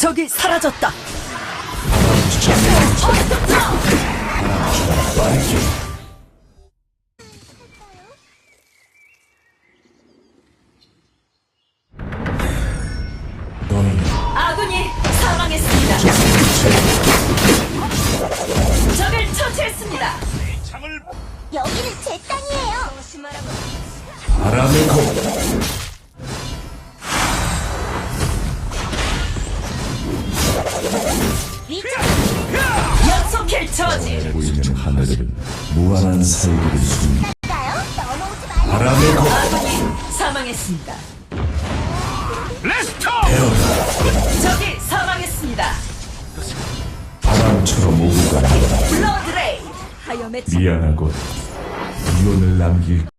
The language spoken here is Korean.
적이 사라졌다. 너희 아군이 사망했습니다. 적을 처치했습니다. 여기는 제 땅이에요. 바람의 고 연속킬 처지. 있는 하늘은 무한한 살기를 말고. 바람의 고 아군이 사망했습니다. 적이 사망했습니다. 바람처럼 오고 가는 블러드레이. 하염의 미안하고 이혼을 남길